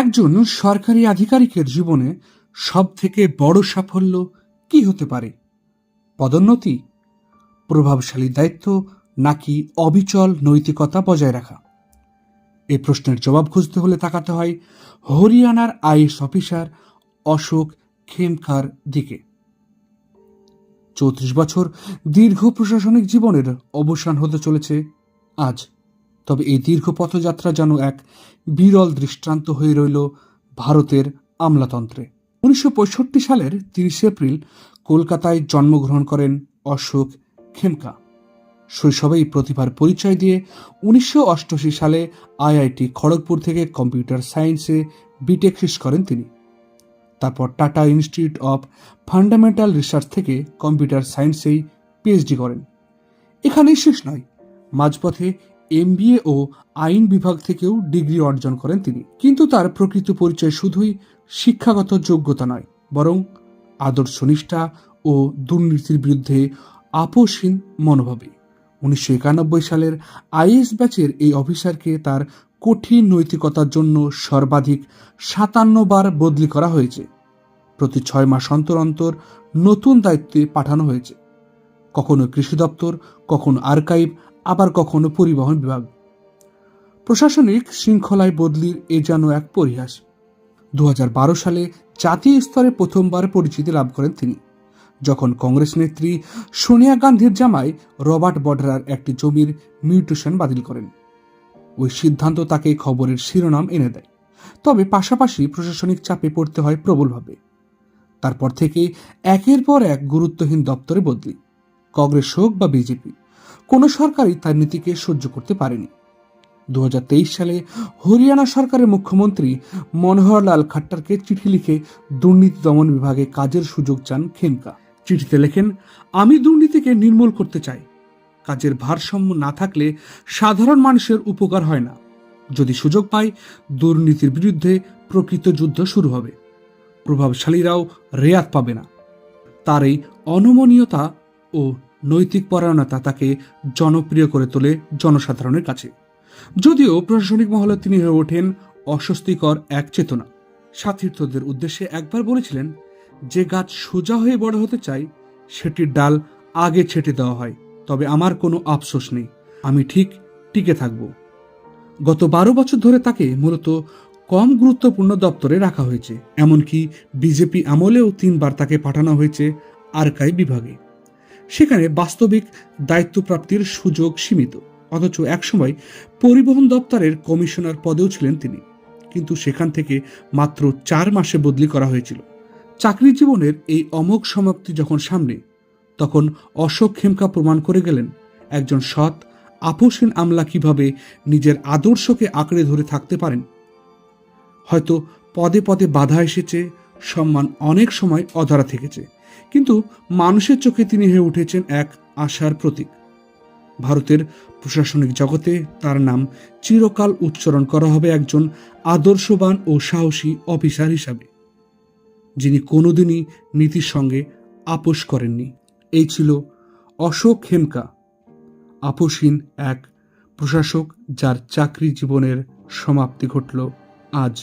একজন সরকারি আধিকারিকের জীবনে সব থেকে বড় সাফল্য কি হতে পারে? পদোন্নতি, প্রভাবশালী দায়িত্ব নাকি অবিচল নৈতিকতা বজায় রাখা? এ প্রশ্নের জবাব খুঁজতে হলে তাকাতে হয় হরিয়ানার আইএস অফিসার অশোক খেমকার দিকে। চৌত্রিশ বছর দীর্ঘ প্রশাসনিক জীবনের অবসান হতে চলেছে আজ। তবে এই দীর্ঘ পথযাত্রা যেন এক বিরল দৃষ্টান্ত হয়ে রইল ভারতের আমলাতন্ত্রে। উনিশশো পঁয়ষট্টি সালের তিরিশে এপ্রিল কলকাতায় জন্মগ্রহণ করেন অশোক খেমকা। শৈশবেই প্রতিভার পরিচয় দিয়ে উনিশশো অষ্টআশি সালে আইআইটি খড়গপুর থেকে কম্পিউটার সায়েন্সে বিটেক শেষ করেন তিনি। তারপর Tata institute of fundamental research থেকে কম্পিউটার সায়েন্সেই পিএইচডি করেন। এখানেই শেষ নয়, মাঝপথে এমবিএ ও আইন বিভাগ থেকেও ডিগ্রি অর্জন করেন তিনি। কিন্তু তার প্রকৃত পরিচয় শুধুই শিক্ষাগত যোগ্যতা নয়, বরং আদর্শ নিষ্ঠা ও দুর্নীতির বিরুদ্ধে আপোষহীন মনোভাবে উনিশশো একানব্বই সালের আইএস ব্যাচের এই অফিসারকে তার কঠিন নৈতিকতার জন্য সর্বাধিক সাতান্ন বার বদলি করা হয়েছে। প্রতি ছয় মাস অন্তর অন্তর নতুন দায়িত্বে পাঠানো হয়েছে। কখনো কৃষি দপ্তর, কখনো আর্কাইভ আবার কখনো পরিবহন বিভাগ। প্রশাসনিক শৃঙ্খলায় বদলির এ যেন এক পরিহাস। দু হাজার বারো সালে জাতীয় স্তরে প্রথমবার পরিচিতি লাভ করেন তিনি। যখন কংগ্রেস নেত্রী সোনিয়া গান্ধীর জামাই রবার্ট বডরার একটি জমির মিউটেশন বাতিল করেন। ওই সিদ্ধান্ত তাকে খবরের শিরোনাম এনে দেয়। তবে পাশাপাশি প্রশাসনিক চাপে পড়তে হয় প্রবলভাবে। তারপর থেকে একের পর এক গুরুত্বহীন দপ্তরে বদলি। কংগ্রেস হোক বা বিজেপি। কোনো সরকারই তার নীতিকে সহ্য করতে পারেনি। দু হাজার তেইশ সালে হরিয়ানা সরকারের মুখ্যমন্ত্রী মনোহরলাল খাট্টারকে চিঠি লিখে দুর্নীতি দমন বিভাগে কাজের সুযোগ চান খেমকা চিঠিতে লেখেন, আমি দুর্নীতিকে নির্মূল করতে চাই। কাজের ভারসাম্য না থাকলে সাধারণ মানুষের উপকার হয় না। যদি সুযোগ পাই, দুর্নীতির বিরুদ্ধে প্রকৃত যুদ্ধ শুরু হবে। প্রভাবশালীরাও রেয়াত পাবে না। তার এই অনমনীয়তা ও নৈতিক পরায়ণতা তাকে জনপ্রিয় করে তোলে জনসাধারণের কাছে। যদিও প্রশাসনিক মহলে তিনি হয়ে ওঠেন অস্বস্তিকর এক চেতনা। সাথীর্থদের উদ্দেশ্যে একবার বলেছিলেন, যে গাছ সোজা হয়ে বড় হতে চাই সেটির ডাল আগে ছেটে দেওয়া হয়, তবে আমার কোনো আফসোস নেই, আমি ঠিক টিকে থাকব। গত বারো বছর ধরে তাকে মূলত কম গুরুত্বপূর্ণ দপ্তরে রাখা হয়েছে, এমনকি বিজেপি আমলেও তিনবার তাকে পাঠানো হয়েছে আর্কাই বিভাগে। সেখানে বাস্তবিক দায়িত্বপ্রাপ্তির সুযোগ সীমিত। অথচ একসময় পরিবহন দপ্তরের কমিশনার পদেও ছিলেন তিনি। কিন্তু সেখান থেকে মাত্র চার মাসে বদলি করা হয়েছিল। চাকরি জীবনের এই অমোঘ সমাপ্তি যখন সামনে, তখন অশোক খেমকা প্রমাণ করে গেলেন, একজন সৎ, আপোষহীন আমলা কীভাবে নিজের আদর্শকে আঁকড়ে ধরে থাকতে পারেন। হয়তো পদে পদে বাধা এসেছে, সম্মান অনেক সময় অধরা থেকেছে কিন্তু মানুষের চোখে তিনি হয়ে উঠেছেন এক আশার প্রতীক। ভারতের প্রশাসনিক জগতে তার নাম চিরকাল উচ্চারণ করা হবে একজন আদর্শবান ও সাহসী অফিসার হিসাবে, যিনি কোনোদিনই নীতির সঙ্গে আপোষ করেননি। এই ছিল অশোক হেমকা, আপোষহীন এক প্রশাসক যার চাকরি জীবনের সমাপ্তি ঘটল আজ।